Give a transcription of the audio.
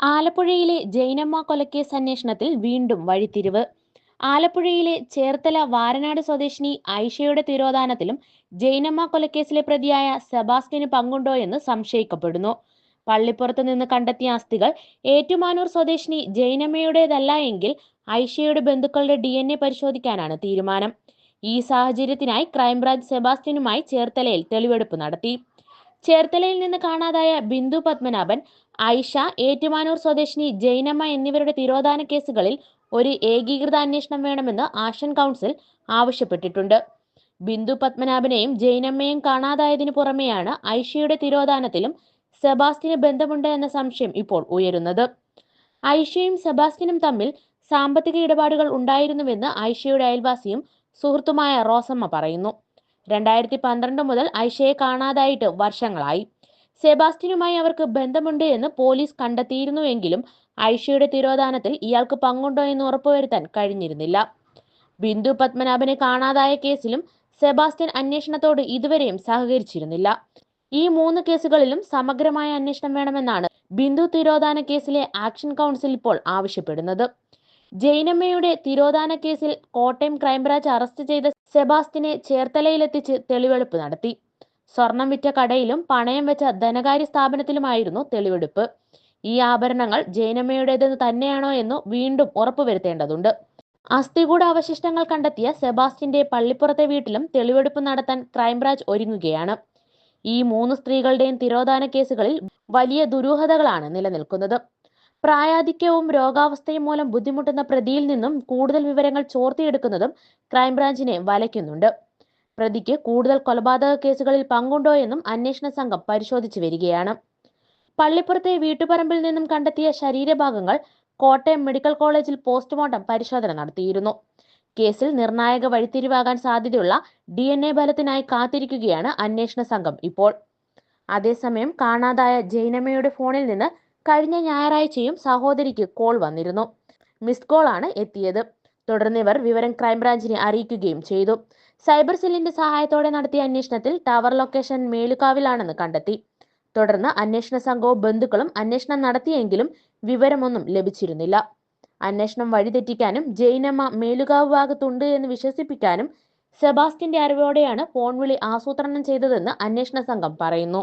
ആലപ്പുഴയിലെ ജൈനമ്മ കൊലക്കേസ് അന്വേഷണത്തിൽ വീണ്ടും വഴിത്തിരിവ്. ആലപ്പുഴയിലെ ചേർത്തല വാരനാട് സ്വദേശിനി ഐഷയുടെ തിരോധാനത്തിലും ജൈനമ്മ കൊലക്കേസിലെ പ്രതിയായ സെബാസ്റ്റ്യന് പങ്കുണ്ടോ എന്ന് സംശയിക്കപ്പെടുന്നു. പള്ളിപ്പുറത്ത് നിന്ന് കണ്ടെത്തിയ അസ്ഥികൾ ഏറ്റുമാനൂർ സ്വദേശിനി ജൈനമ്മയുടേതല്ല എങ്കിൽ ഐഷയുടെ ബന്ധുക്കളുടെ ഡി എൻ എ പരിശോധിക്കാനാണ് തീരുമാനം. ഈ സാഹചര്യത്തിനായി ക്രൈംബ്രാഞ്ച് സെബാസ്റ്റ്യനുമായി ചേർത്തലയിൽ തെളിവെടുപ്പ് നടത്തി. ചേർത്തലയിൽ നിന്ന് കാണാതായ ബിന്ദു പത്മനാഭൻ ഐഷ ഏറ്റുമാനൂർ സ്വദേശിനി ജൈനമ്മ എന്നിവരുടെ തിരോധാന കേസുകളിൽ ഒരു ഏകീകൃത അന്വേഷണം വേണമെന്ന് ആഷൻ കൗൺസിൽ ആവശ്യപ്പെട്ടിട്ടുണ്ട്. ബിന്ദു പത്മനാഭനെയും ജൈനമ്മയും കാണാതായതിനു പുറമെയാണ് ഐഷയുടെ തിരോധാനത്തിലും സെബാസ്റ്റിന് ബന്ധമുണ്ട് എന്ന സംശയം ഇപ്പോൾ ഉയരുന്നത്. ഐഷയും സെബാസ്റ്റിനും തമ്മിൽ സാമ്പത്തിക ഇടപാടുകൾ ഉണ്ടായിരുന്നുവെന്ന് ഐഷയുടെ അയൽവാസിയും സുഹൃത്തുമായ റോസമ്മ പറയുന്നു. രണ്ടായിരത്തി പന്ത്രണ്ട് മുതൽ ഐഷയെ കാണാതായിട്ട് വർഷങ്ങളായി. സെബാസ്റ്റിനുമായി അവർക്ക് ബന്ധമുണ്ട് എന്ന് പോലീസ് കണ്ടെത്തിയിരുന്നുവെങ്കിലും ഐഷയുടെ തിരോധാനത്തിൽ ഇയാൾക്ക് പങ്കുണ്ടോ എന്ന് ഉറപ്പുവരുത്താൻ കഴിഞ്ഞിരുന്നില്ല. ബിന്ദു പത്മനാഭനെ കാണാതായ കേസിലും സെബാസ്റ്റ്യൻ അന്വേഷണത്തോട് ഇതുവരെയും സഹകരിച്ചിരുന്നില്ല. ഈ മൂന്ന് കേസുകളിലും സമഗ്രമായ അന്വേഷണം വേണമെന്നാണ് ബിന്ദു തിരോധാന കേസിലെ ആക്ഷൻ കൗൺസിൽ ഇപ്പോൾ ആവശ്യപ്പെടുന്നത്. ജൈനമ്മയുടെ തിരോധാന കേസിൽ കോട്ടയം ക്രൈംബ്രാഞ്ച് അറസ്റ്റ് ചെയ്ത സെബാസ്റ്റിനെ ചേർത്തലയിലെത്തിച്ച് തെളിവെടുപ്പ് നടത്തി. സ്വർണം വിറ്റ കടയിലും പണയം വെച്ച ധനകാര്യ സ്ഥാപനത്തിലുമായിരുന്നു തെളിവെടുപ്പ്. ഈ ആഭരണങ്ങൾ ജൈനമ്മയുടേതെന്ന് തന്നെയാണോ എന്ന് വീണ്ടും ഉറപ്പുവരുത്തേണ്ടതുണ്ട്. അസ്ഥികൂട അവശിഷ്ടങ്ങൾ കണ്ടെത്തിയ സെബാസ്റ്റിന്റെ പള്ളിപ്പുറത്തെ വീട്ടിലും തെളിവെടുപ്പ് നടത്താൻ ക്രൈംബ്രാഞ്ച് ഒരുങ്ങുകയാണ്. ഈ മൂന്ന് സ്ത്രീകളുടെയും തിരോധാന കേസുകളിൽ വലിയ ദുരൂഹതകളാണ് നിലനിൽക്കുന്നത്. പ്രായാധിക്യവും രോഗാവസ്ഥയും മൂലം ബുദ്ധിമുട്ടുന്ന പ്രതിയിൽ നിന്നും കൂടുതൽ വിവരങ്ങൾ ചോർത്തിയെടുക്കുന്നതും ക്രൈംബ്രാഞ്ചിനെ വലയ്ക്കുന്നുണ്ട്. പ്രതിക്ക് കൂടുതൽ കൊലപാതക കേസുകളിൽ പങ്കുണ്ടോ എന്നും അന്വേഷണ സംഘം പരിശോധിച്ചു വരികയാണ്. പള്ളിപ്പുറത്തെ വീട്ടുപറമ്പിൽ നിന്നും കണ്ടെത്തിയ ശരീരഭാഗങ്ങൾ കോട്ടയം മെഡിക്കൽ കോളേജിൽ പോസ്റ്റ്മോർട്ടം പരിശോധന നടത്തിയിരുന്നു. കേസിൽ നിർണായക വഴിത്തിരിവാകാൻ സാധ്യതയുള്ള ഡി എൻ എ ഫലത്തിനായി കാത്തിരിക്കുകയാണ് അന്വേഷണ സംഘം ഇപ്പോൾ. അതേസമയം കാണാതായ ജൈനമ്മയുടെ ഫോണിൽ നിന്ന് കഴിഞ്ഞ ഞായറാഴ്ചയും സഹോദരിക്ക് കോൾ വന്നിരുന്നു. മിസ് കോൾ ആണ് എത്തിയത്. തുടർന്ന് ഇവർ വിവരം ക്രൈംബ്രാഞ്ചിനെ അറിയിക്കുകയും ചെയ്തു. സൈബർ സെല്ലിന്റെ സഹായത്തോടെ നടത്തിയ അന്വേഷണത്തിൽ ടവർ ലൊക്കേഷൻ മേലുകാവിലാണെന്ന് കണ്ടെത്തി. തുടർന്ന് അന്വേഷണ സംഘവും ബന്ധുക്കളും അന്വേഷണം നടത്തിയെങ്കിലും വിവരമൊന്നും ലഭിച്ചിരുന്നില്ല. അന്വേഷണം വഴിതെറ്റിക്കാനും ജൈനമ്മ മേലുകാവ് ഭാഗത്തുണ്ട് എന്ന് വിശ്വസിപ്പിക്കാനും സെബാസ്റ്റിന്റെ അറിവോടെയാണ് ഫോൺ വിളി ആസൂത്രണം ചെയ്തതെന്ന് അന്വേഷണ സംഘം പറയുന്നു.